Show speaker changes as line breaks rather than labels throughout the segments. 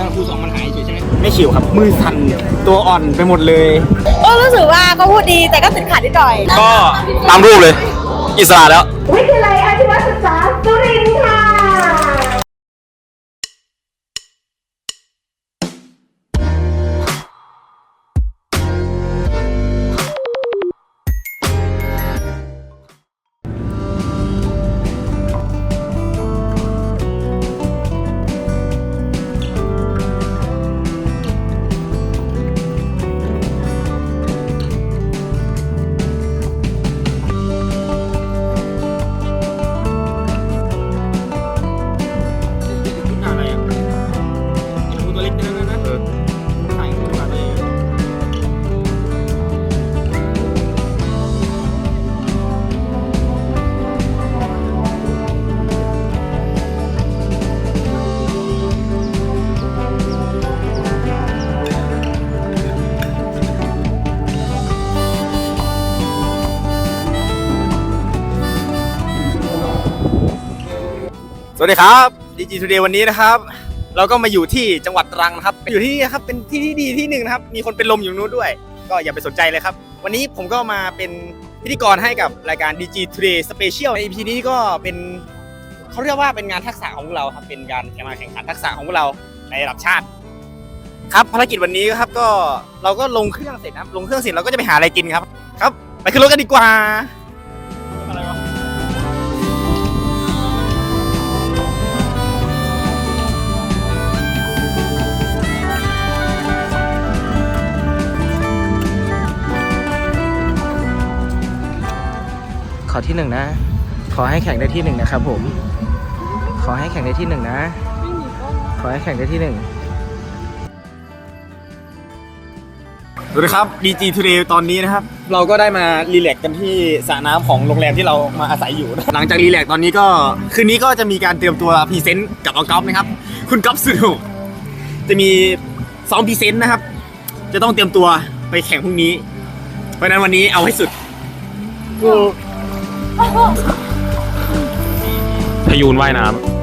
ตาคูสองมันหายเฉยใช่ไหมไม่ชิวครับ มือสั่นตัวอ่อนไปหมดเลย
ก็รู้สึกว่าก็พูดดีแต่ก็ติดขัดนิดหน่อย
ก็ตามรูปเลย อิสระแล้ว
วิทยาลัยอา ส
วัสดีครับดีจีทูเดย์วันนี้นะครับ เราก็มาอยู่ที่จังหวัดตรังนะครับ อยู่ที่นี่นะครับเป็นที่ที่ดีที่หนึ่งนะครับ มีคนเป็นลมอยู่นู้นด้วย ก็อย่าไปสนใจเลยครับ วันนี้ผมก็มาเป็นพิธีกรให้กับรายการ DG Today Special ใน EP นี้ก็เป็นเขาเรียกว่าเป็นงานทักษะของพวกเราครับ เป็นการแข่งมาแข่งขันทักษะของพวกเราในระดับชาติ ครับภารกิจวันนี้ครับก็เราก็ลงเครื่องเสร็จนะครับลงเครื่องเสร็จเราก็จะไปหาอะไรกินครับ ครับ ไปขึ้นรถกันดีกว่า
ที่หนึ่งนะ ขอให้แข่งได้ที่หนึ่งนะครับผม ขอให้แข่งได้ที่หนึ่งนะ ขอให้แข่งได้ที่หนึ่ง
สวัสดีครับ DG Today ตอนนี้นะครับ เราก็ได้มารีแลกซ์กันที่สระน้ำของโรงแรมที่เรามาอาศัยอยู่หลังจากรีแลกซ์ตอนนี้ก็ คืนนี้ก็จะมีการเตรียมตัวพรีเซนต์กับน้องก๊อฟนะครับ คุณก๊อฟสุดโหดจะมีซ้อมพรีเซนต์นะครับ จะต้องเตรียมตัวไปแข่งพรุ่งนี้ เพราะฉะนั้นวันนี้เอาให้สุด
พยูนว่ายน้ำ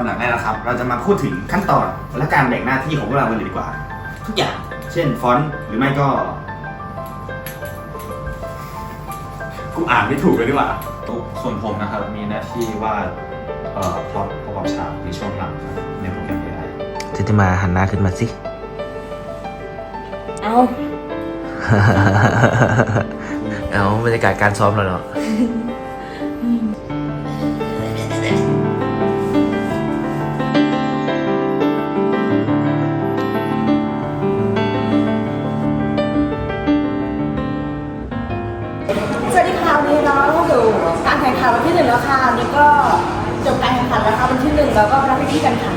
ลำดับแรกนะครับ เราจะมาพูดถึงขั้นตอนและการแบ่งหน้าที่ของพวกเรากันเลยดีกว่า ทุกอย่าง เช่นฟอนต์หรือไม่ก็ กูอ่านไม่ถูกเลยดีกว่า
ส่วนผมนะครับมีหน้าที่วาดเอ่อพล็อตประกอบฉากในช่วงหลังครับในโปรแกรม AI
จะจะมาหันหน้าขึ้นมาสิ
เอา
เอาบรรยากาศการซ้อมเราเนาะ
วันที่หนึ่งแล้วค่ะวันนี้ก็จบการแข่งขันแล้วค่ะวันที่หนึ่งแล้วก็รับพิธีกันค่ะ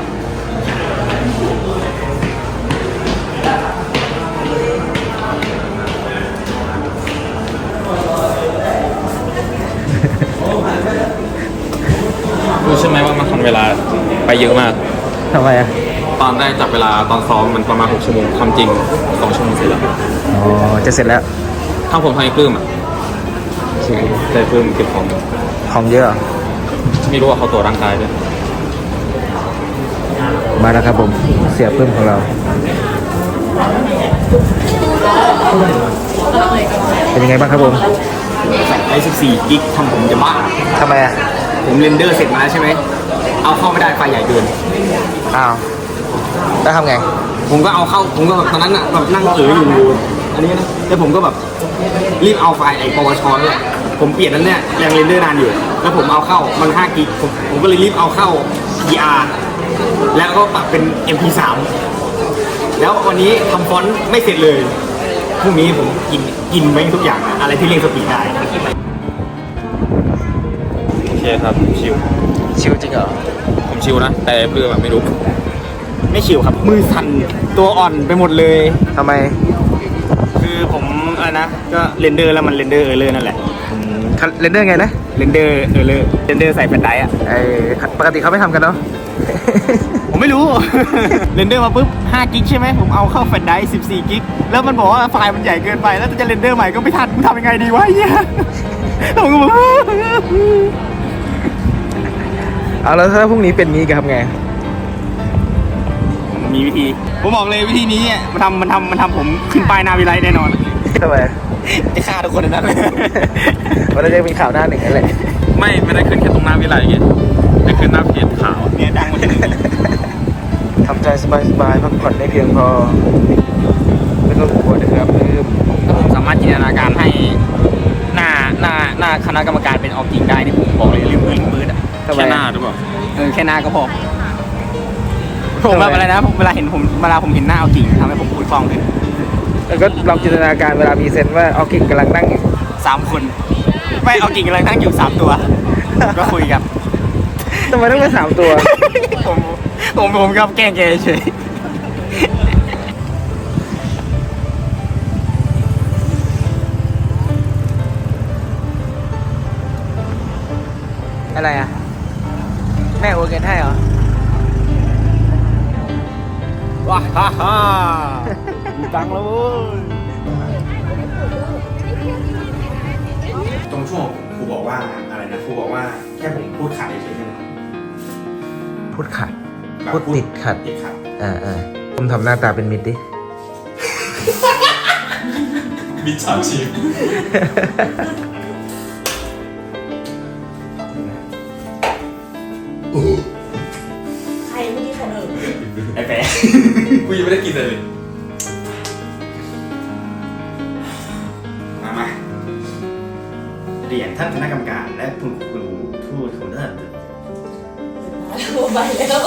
รู้ใช่ไหมว่ามันทำเวลาไปเยอะมาก
ทำไมอะ
ตอนได้จับเวลาตอนซ้อมมันประมาณ 6 ชั่วโมงความจริง 2 ชั่วโมงเสร็จแล้ว
อ๋อ จะเสร็จแล้ว
ทั้งผมทั้งไอ้ปลื้มอะ ได้ปลื้มเก็บของ
ของเยอะเหรอ
ไม่รู้ว่าเขาตรวจร่างกายด้วย
มาแล้วครับผมเสียปลื้มของเรา เป็นยังไงบ้างครับผม
ไอ้14กิกทำผมจะบ้า
ทำไมอะ
ผมเรนเดอร์เสร็จมาแล้วใช่ไหม เอาเข้าไม่ได้ไฟล์ใหญ่เกิน
อ้าว แล้วทำไง
ผมก็เอาเข้า ผมก็แบบตอนนั้นอะแบบนั่งเอออยู่ อันนี้นะ แล้วผมก็แบบ รีบเอาไฟล์ไอ้ปวชนั่นแหละผมเปลี่ยนนั้นเนี่ยยังเรนเดอร์นานอยู่ แล้วผมเอาเข้ามัน5กิกผมผมก็เลยรีบเอาเข้า PR แล้วก็ปรับเป็น MP3 แล้ววันนี้ทำฟอนต์ไม่เสร็จเลยพรุ่งนี้ผมกินกินแม่งทุกอย่างอะอะไรที่เร่งสปีดได้
เคครับชิว
ชิวจริงเหรอ
ผมชิวนะ แต่เพื่อแบบไม่รู้
ไม่ชิวครับ มือสั่นตัวอ่อนไปหมดเลย
ทำไม
คือผม อะไรนะ ก็เรนเดอร์แล้วมันเรนเดอร์เออร์เลอร์นั่นแหละ
เรนเดอร์ไงนะ
เรนเดอร์เออร์เลอร์เรนเดอร์ใส่แฟลชไดรฟ์อะ
ไอปกติเขาไม่ทำกันเนาะ
ผมไม่รู้ เรนเดอร์มาปุ๊บ5กิกใช่ไหมผมเอาเข้าแฟลชไดรฟ์14กิกแล้วมันบอกว่าไฟล์มันใหญ่เกินไป แล้วจะเรนเดอร์ใหม่ก็ไม่ทันกูทำยังไงดีวะเฮียผมก็บอก
เอาแล้วถ้าพรุ่งนี้เป็นนี้กันทำไง
มีวิธี ผมบอกเลยวิธีนี้อะมันทำมันทำมันทำผมขึ้นป้ายหนาวิไลแน่นอน
ทำไม
จะฆ่าทุกคนในนั้นเลย
วันนี้จะมีข่าวหน้าหนึ่งนั่นแหละ
ไม่ไม่ได้ขึ้นแค่ตรงหน้าวิไลไงได้ขึ้นหน้าเพจขาว
เนี่ยดังมาถึง
ทำใจสบายๆพักผ่อนได้เพียงพอไม่ต้องกลัวนะครับลืม
ถ้าผมสามารถจินตนาการให้หน้าหน้าหน้าคณะกรรมการเป็นออจริงได้นี่ผมบอกเลยลืมมือลืมมืออะ
ทำไม
แค่หน้าหรือเปล่า
เออแค่หน้าก็พอผมแบบอะไรนะผมเวลาเห็นผมเวลาผมเห็นหน้าเอาจริงทำให้ผมพูดคล่องขึ้น
แล้วก็ลองจินตนาการเวลามีเซนว่าออกิกกำลังนั่งอยู่
สามคน ไม่เอาจริงกำลังนั่งอยู่สามตัว ก็คุยกัน
ทำไมต้องเป็นสามตัว
ผมผมผมก็แกล้งแกเฉย
อะไรอะ แม่โอนเงินให้เหรอ
ว้าฮ่าฮ่า มีตังค์แล้วเว้ยตรงช่วงครูบอกว่าอะไรนะครูบอกว่าแค่ผมพูดขาดเฉยๆใช่ไหม
พูดขัดพูดติดขัด
ติดขัด
อ่าอ่าผมทำหน้าตาเป็นมิตรดิ
มิจฉาชีพ
ใครเมื่อกี้ใครเอ่ย
ไอ้แปะ
กูยังไม่ได้กินเลย
รียนท่านคณะกรรมการและคุณครูผู้ทุนเลิศ
หัวใบแล้ว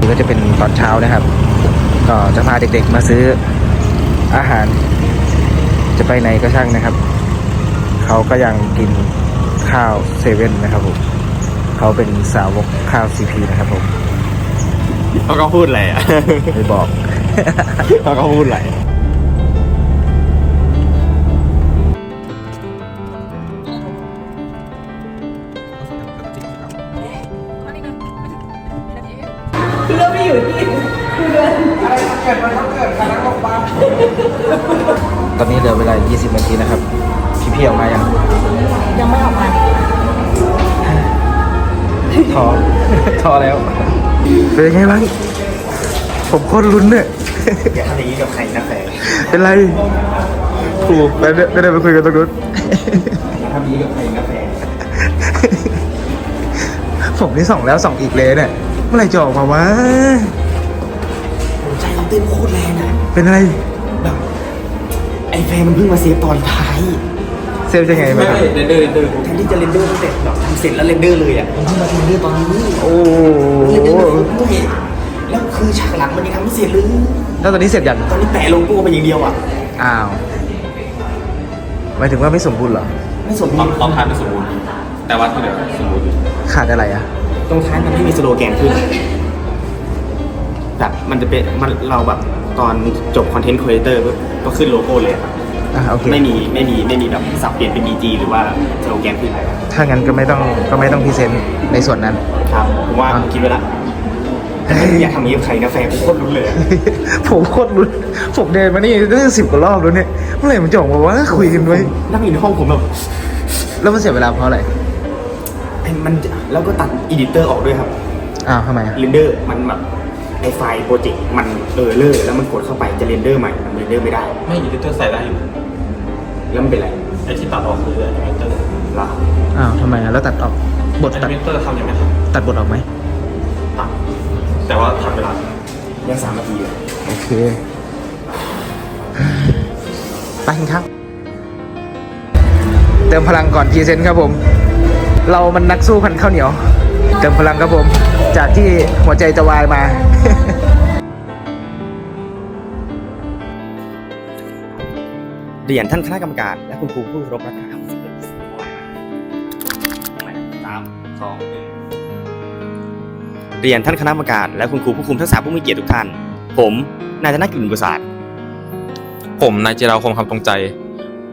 นี่ก็จะเป็นตอนเช้านะครับ ก็จะพาเด็กๆมาซื้ออาหาร จะไปไหนก็ช่างนะครับ เขาก็ยังกินข้าวเซเว่นนะครับผมเขาเป็นสาวกข้าวซีพีนะครับผม
เขาก็พูดอะไรอะ
ไม่บอก
เขาก็พูดอะไร
คือเราไปอยู่ที่คือเดือน
ตอนนี้เหลือเวลา 20 นาทีนะครับ พี่ๆออกมายัง
ยังไม่ออกมา
ท้อท้อแล้ว เป็นยังไงบ้าง ผมโคตรลุ้นเนี่ย
อย่าทำอย่างนี้กับใครนะแฟ
เป็นไรครูไปเดินไปเดินไปคุยกันตรงนู้น
อย่าทำอย่างนี้กับใครนะแฟ
ผมนี่ส่องแล้วส่องอีกเลยเนี่ยเมื่อไหรจะออกมาวะ
ผมใจมันเต้นโคตรแรงนะ
เป็นอะไร
แบบไอ้แฟมันเพิ่งมาเซฟตอนท้าย
เซฟยังไง
ไม่
มา
ไม่เรนเดอร์เรนเดอร์
แทนที่จะเรนเดอร์ตั้งแต่แบบทำเสร็จแล้วเรนเดอร์เลยอะมันเพิ่งมาเรนเดอร์ตอนนี้
โอ้
เรนเดอร์
โห
ด้วยแล้ว คือฉากหลังมันยังทำไม่เสร็จเลย
แล้วตอนนี้เสร็จยัง
ตอนนี้แปะโลโก้ไปอย่างเดียวอะ
อ้าวหมายถึงว่าไม่สมบูรณ์เหรอ
ไม่สม
ต
บู
อน
รณ์
ตอนท้ายมันสมบูรณ์ แต่ว่าที่เหลือสมบูรณ์อยู่
ขาดอะไรอะ
ตรงท้ายมันไม่มีสโลแกนขึ้นแบบมันจะเป็นมันเราแบบตอนจบคอนเทนต์ครีเอเตอร์ก็ขึ้นโลโก้เลยครับ
อะโอเค
ไม่มีไม่มีไม่มีแบบสับเปลี่ยนเป็น DG หรือว่าสโลแกนขึ้น
ถ้างั้นก็ไม่ต้องก็ไม่ต้องพรีเซนต์ในส่วนนั้น
ครับผมว่าผมคิดไว้ละแต่ไม่ อยากทำอย่างนี้กับใครกาแฟผมโคตรรุนเลยอะ
ผมโคตรลุ้นผมเดินมานี่ตั้งสิบกว่ารอบแล้วเนี่ยเมื่อไหร่มันจะออกมาวะคุยกันไว้
นั่งอยู่ในห้องผมแบบ
แล้วมันเสียเวลาเพราะอะไร
ไอ้มันแล้วก็ตัดอีดิเตอร์ออกด้วยครับ
อ้าวทำไมอะ
เรนเดอร์มันแบบไอไฟล์โปรเจกต์มันเออเลอร์แล้วมันกดเข้าไปจะเรนเดอร์ใหม่มันเรนเดอร์ไม่ได้
ไม่อีดิเตอร์ใส่ได้อยู่
แล้วมันเป็นไร
ไอ้ที่ตัดออกคือแอนิเมเตอร์
ล่ะ
อ้าวทำไมอะแล้วตัดออกบท
แอ
ตัด
นิเมเตอร์ทำยังไงครับ
ตัดบทออกไหม
ตัด แต่ว่าทำเวลา
ยังสามนาทีเลย
โอเค ไปกินข้าวเติมพลังก่อนพรีเซนต์ครับผม เรามันนักสู้พันข้าวเหนียว เติมพลังครับผม จากที่หัวใจจะวายมา
เรียนท่านคณะกรรมการและคุณครูผู้เคารพนะครับ เรียนท่านคณะกรรมการและคุณครูผู้คุมทักษะผู้มีเกียรติทุกท่าน ผมนายธนกิจบุญประสาท
ผมนายจิราคมคำตรงใจ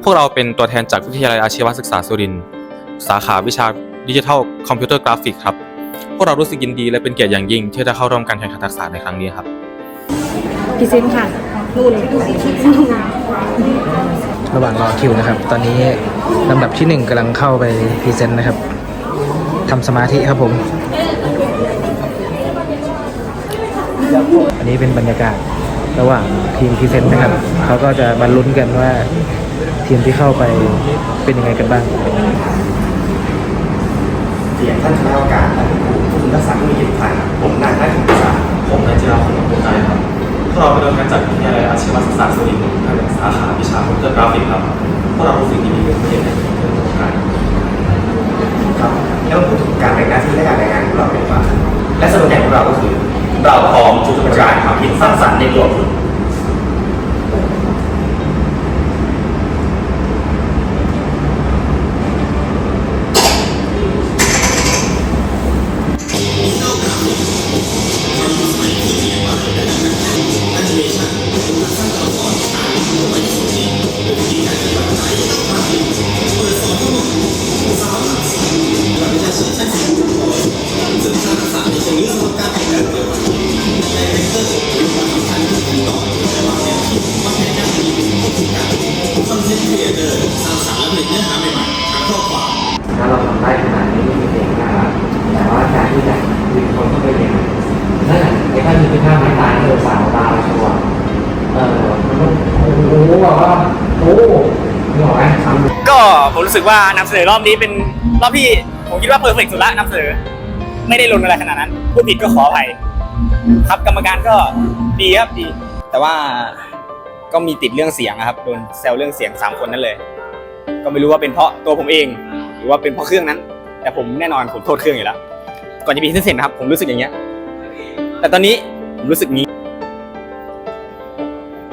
พวกเราเป็นตัวแทนจากวิทยาลัยอาชีวศึกษาสุรินทร์สาขาวิชาดิจิทัลคอมพิวเตอร์กราฟิกครับ พวกเรารู้สึกยินดีและเป็นเกียรติอย่างยิ่งที่ได้เข้าร่วมการแข่งขันทักษะในครั้งนี้ครับ
พรีเซนต์ค่ะนู่น
ระหว่างรอคิวนะครับ ตอนนี้ลำดับที่หนึ่งกำลังเข้าไปพรีเซนต์นะครับทำสมาธิครับผม อันนี้เป็นบรรยากาศระหว่างทีมพรีเซนต์นะครับ เขาก็จะบรรลุนกันว่าทีมที่เข้าไปเป็นยังไงกันบ้าง
เรียนท่านคณะกรรมการและคุณครูผู้คุมทักษะผู้มีเกียรติทุกท่านผมนายธนกิจบุญประสาท
ผมนายจิราคมคำตรงใจครับพวกเราเป็นตัวแทนจากวิทยาลัยอาชีวศึกษาสุรินทร์สาขาวิชาคอมพิวเตอร์กราฟิกครับพวกเรารู้สึกยินดีเป็นเกียรติอย่างยิ่งที่ได้ร่วมกัน
ครับแล้วพูดถึงการแบ่งหน้าที่และการรายงานของเราเป็นว่าและสโลแกนของเราก็คือ เราพร้อมจุดประกายความคิดสร้างสรรค์ในตัวคุณ
รู้สึกว่านำ
เสนอรอบนี้เป็นรอบที่ผมคิดว่าเพอร์เฟกสุดละนำเสนอ ไม่ได้ลนอะไรขนาดนั้นพูดผิดก็ขออภัยครับกรรมการก็ดีครับดี แต่ว่าก็มีติดเรื่องเสียงนะครับโดนแซวเรื่องเสียงสามคนนั้นเลย ก็ไม่รู้ว่าเป็นเพราะตัวผมเอง หรือว่าเป็นเพราะเครื่องนั้น แต่ผมแน่นอนผมโทษเครื่องอยู่แล้วก่อนจะมีเส้นๆนะครับผมรู้สึกอย่างเงี้ย แต่ตอนนี้ผมรู้สึกนี้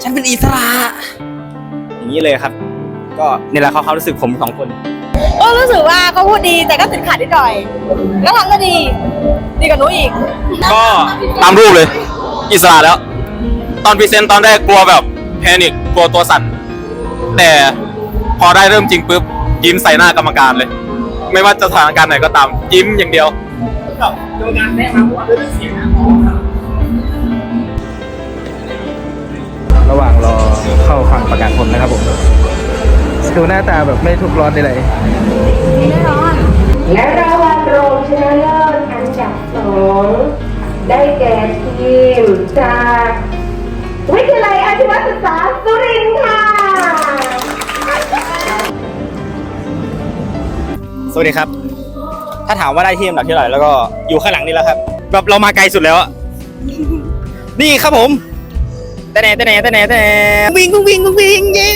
ฉันเป็นอิสระอย่างนี้เลยครับ ก็นี่แหละเขาเขามรู้สึกผมสองคน
ก็รู้สึกว่าเขาพูดดีแต่ก็ติดขัดนิดหน่อยก็ทำได้ดี ดีกว่าหนูอีก
ก็ตามรูปเลย อิสระแล้ว ตอนพรีเซนต์ตอนแรกกลัวแบบแพนิคกลัวตัวสั่นแต่พอได้เริ่มจริงปุ๊บยิ้มใส่หน้ากรรมการเลย ไม่ว่าจะสถานการณ์ไหนก็ตาม ยิ้มอย่างเดียว
ก็กรรมการแนะนำว่าเรื่องเสียงนะ
ระหว่างรอเข้าฟังประกาศผลนะครับผม ดูหน้าตาแบบไม่ทุกข์ร้อนใดๆ
และรางวัลรองชนะเลิศอันดับสองได้แก่ทีมจากวิทยาลัยอาชีวศึกษาสุรินทร์ค่ะ
สวัสดีครับ ถ้าถามว่าได้ที่อันดับที่เท่าไหร่แล้วก็อยู่ข้างหลังนี่แล้วครับ แบบเรามาไกลสุดแล้วอะ นี่ครับผมแต่แหน่แต่แหน่แต่แหน่แต่แหน่วิ่งวิ่งวิ่งวิ่งเย้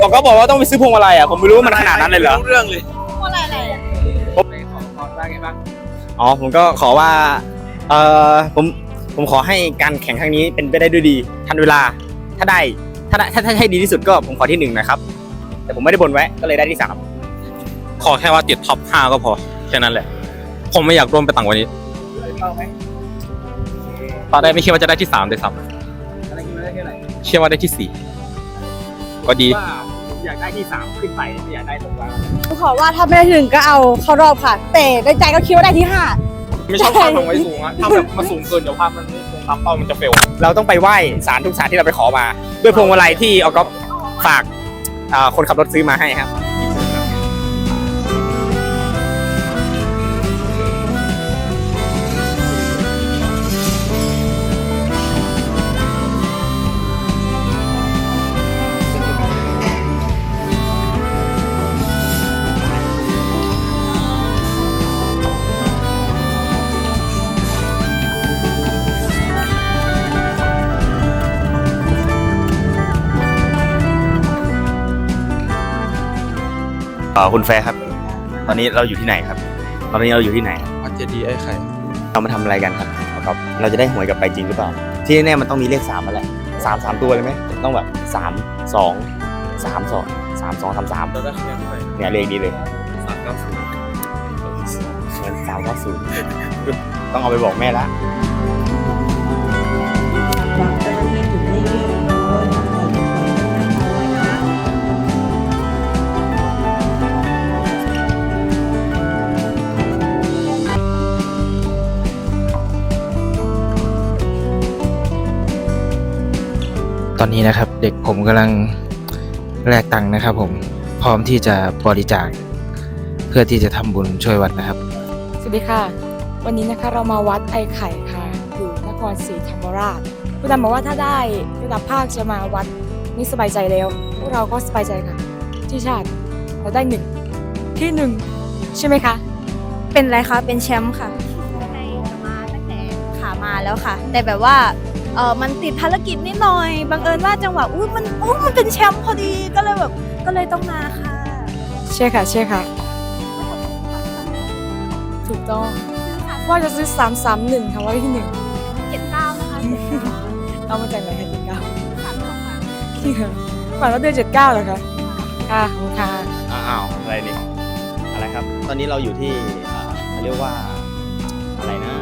บอกก็บอกว่าต้องไปซื้อพวงมาลัยอะผมไม่รู้ว่ามันขนาดนั้นเลยเหรอ
เรื่องเลย
อะไรอะไรอะ
อ๋อผมก็ขอว่าเออผมผมขอให้การแข่งครั้งนี้เป็นไปได้ด้วยดี ทันเวลาถ้าได้ถ้าได้ถ้าถ้าให้ดีที่สุดก็ผมขอที่หนึ่งนะครับ แต่ผมไม่ได้บนไว้ก็เลยได้ที่สาม
ขอแค่ว่าติดท็อป5ก็พอแค่นั้นแหละ ผมไม่อยากร่วมไปต่างกว่านี้ตอนแรกไม่คิดว่าจะได้ที่3เลยซ้ำคิดว่าได้ที่4 ก็ดี
ว่าอยากได้ที่สามขึ้นไปไม่อยากได้ตรงกลาง
หนูขอว่าถ้าไม่ได้ที่หนึ่งก็เอาเข้ารอบค่ะ แต่ในใจก็คิดว่าได้ที่ห้า
ไม่ชอบภาพทำไว้สูงอะถ้าแบบมาสูงเกินเดี๋ยวภาพมันไม่ตรงตามเป้ามันจะเฟล
เราต้องไปไหว้ศาลทุกศาลที่เราไปขอมา ด้วยพวงมาลัยที่เอาก็ฝากอ่าคนขับรถซื้อมาให้ครับ อ่อคุณแฟร์ครับ ตอนนี้เราอยู่ที่ไหนครับ ตอนนี้เราอยู่ที่ไหน
วัดเจดีย์ไอ้ไข่
เรามาทำอะไรกันครับเอากับ เราจะได้หวยกลับไปจริงหรือเปล่า ที่แน่ๆมันต้องมีเลขสามมาแหละสามสามตัวเลยไหมต้องแบบสามสองสามสองสามสองสามสาม
เราได้คะแนนเท่าไหร่
เนี่ยเลขดีเลย
สามเก้าศูนย์
เงินสามเก้าศูนย์ต้องเอาไปบอกแม่ละ
ตอนนี้นะครับ เด็กผมกำลังแลกตังค์นะครับ ผมพร้อมที่จะบริจาคเพื่อที่จะทำบุญช่วยวัดนะครับ
สวัสดีค่ะ วันนี้นะคะเรามาวัดไอไข่ค่ะอยู่นครศรีธรรมราชผู้นำบอกว่าถ้าได้ระดับภาคจะมาวัดนี่สบายใจแล้วพวกเราก็สบายใจค่ะ ที่ชาติเราได้หนึ่งที่หนึ่งใช่ไหมคะ
เป็นอะไรคะเป็นแชมป์ค่ะในจะมาตั้งแต่ขามาแล้วค่ะ แต่แบบว่า เออมันติดภารกิจนิดหน่อย บังเอิญว่าจังหวะอุ้ยมันอุ้ยมันเป็นแชมป์พอดีก็เลยแบบก็เลยต้องมาค่ะ
ใช่ค่ะ ใช่ค่ะ ถูกต้อง ว่าจะซื้อสามสามหนึ่งค่ะว่าที่หนึ่ง
เจ็ดเก้านะคะเจ็ดเก้า
เอามาจากไหนคะเจ็ดเก้า
สามสองค่ะ
ที่ค่ะฝันว่าเดือนเจ็ดเก้าเหรอคะค่ะขอบคุณค่ะ
อ้าวอะไรนี่อะไรครับ ตอนนี้เราอยู่ที่อ่าเขาเรียกว่าอะไรนะ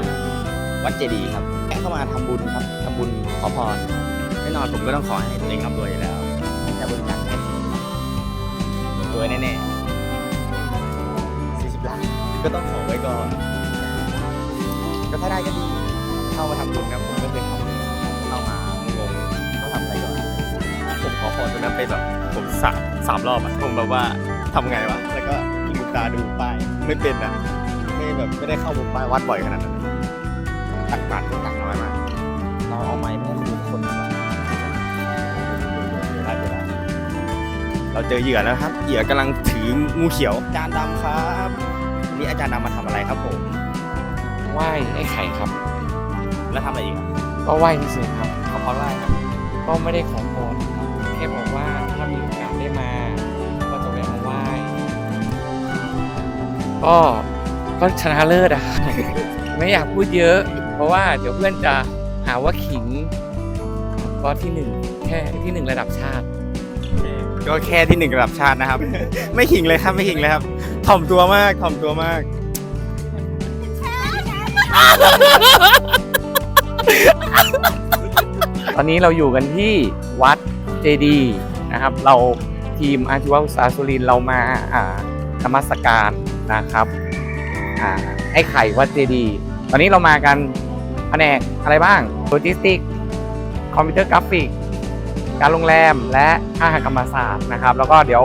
วัดเจดีย์ครับแค่เข้ามาทำบุญครับทำบุญ ขอพรแน่นอนผมก็ต้องขอให้ตัวเองร่ำรวยอยู่แล้วแต่บริจาคแค่สิรวยแน่ๆ40ล้านก็ต้องขอไว้ก่อนก็ถ้าได้ก็ดีเข้ามาทำบุญครับผมก็เคยทำเลยเข้ามางงต้องทำอะไรก่อนผมขอพรตรงนั้นไปแบบผมสามสามรอบอะผมแบบว่าทำไงวะแล้วก็ลืมตาดูป้ายไม่เป็นอะไม่แบบไม่ได้เข้ามุมป้ายวัดบ่อยขนาดนั้นตักบาตรก็ตัก เราเจอเหยื่อแล้วครับ เหยื่อกำลังถืองูเขียว อาจารย์ดำครับนี่อาจารย์ดำมาทำอะไรครับผม
ไหว้ไอ้ไข่ครับ
แล้วทำอะไรอีกครับ
ก็ไหว้เฉยๆครับ
ขอพรไหว้ครับ
ก็ไม่ได้ขอพรครับแค่บอกว่าถ้ามีโอกาสได้มา ก็จะแวะมาไหว้ก็ก็ชนะเลิศอะ ไม่อยากพูดเยอะ เพราะว่าเดี๋ยวเพื่อนจะหาว่าขิงก็ที่หนึ่งแค่ที่หนึ่งระดับชาติ
ก็แค่ที่หนึ่งระดับชาตินะครับ ไม่ขิงเลยครับไม่ขิงเลยครับ ถ่อมตัวมากถ่อมตัวมาก
ตอนนี้เราอยู่กันที่วัดเจดีนะครับ เราทีมอาชีวศึกษาสุรินทร์เรามาอ่านมัสการนะครับอ่าไอ้ไข่วัดเจดีตอนนี้เรามากันแผนกอะไรบ้างโลจิสติก คอมพิวเตอร์กราฟิก การโรงแรมและอาหารกรรมศาสตร์นะครับ แล้วก็เดี๋ยว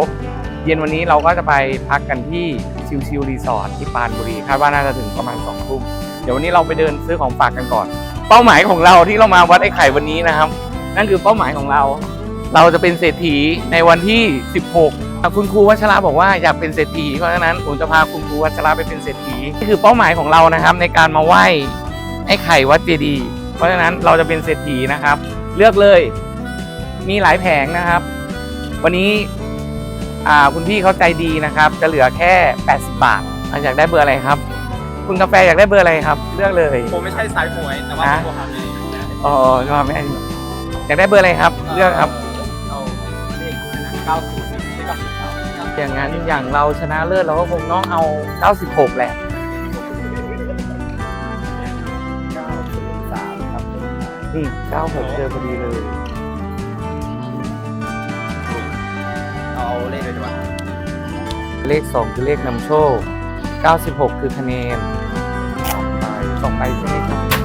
เย็นวันนี้เราก็จะไปพักกันที่ชิวชิวรีสอร์ทที่ปานบุรีคาดว่าน่าจะถึงประมาณสองทุ่มเดี๋ยววันนี้เราไปเดินซื้อของฝากกันก่อน เป้าหมายของเราที่เรามาวัดไอ้ไข่วันนี้นะครับ นั่นคือเป้าหมายของเรา เราจะเป็นเศรษฐีในวันที่ 16 คุณครูวัชระบอกว่าอยากเป็นเศรษฐีเพราะฉะนั้นผมจะพาคุณครูวัชระไปเป็นเศรษฐีนี่คือเป้าหมายของเรานะครับ ในการมาไหว้ไอ้ไข่วัดเจดีย์เพราะฉะนั้นเราจะเป็นเศรษฐีนะครับ เลือกเลย มีหลายแผงนะครับ วันนี้อ่าคุณพี่เขาใจดีนะครับ จะเหลือแค่ 80 บาทอะอยากได้เบอร์อะไรครับ คุณกาแฟอยากได้เบอร์อะไรครับ เลือกเลย
ผมไม่ใช่สายหวยแต่ว่า
ฮะ
ผมทำให้
อ๋อก็ไม่อยากได้เบอร์อะไรครับ เลือกครับ
เอาเลขเก้าศูนย์เลขเก้าศูนย์เก้า
อย่างนั้นอย่างเราชนะเลิศเราก็คงต้องเอา 96 แหละ
903ครับ
อืม96เจอพอดีเลย
เอาเลขเลยดีกว่า
เลข 2 คือเลขนำโชค 96 คือคะแนนสองใบสองใบใช่ไหมครับ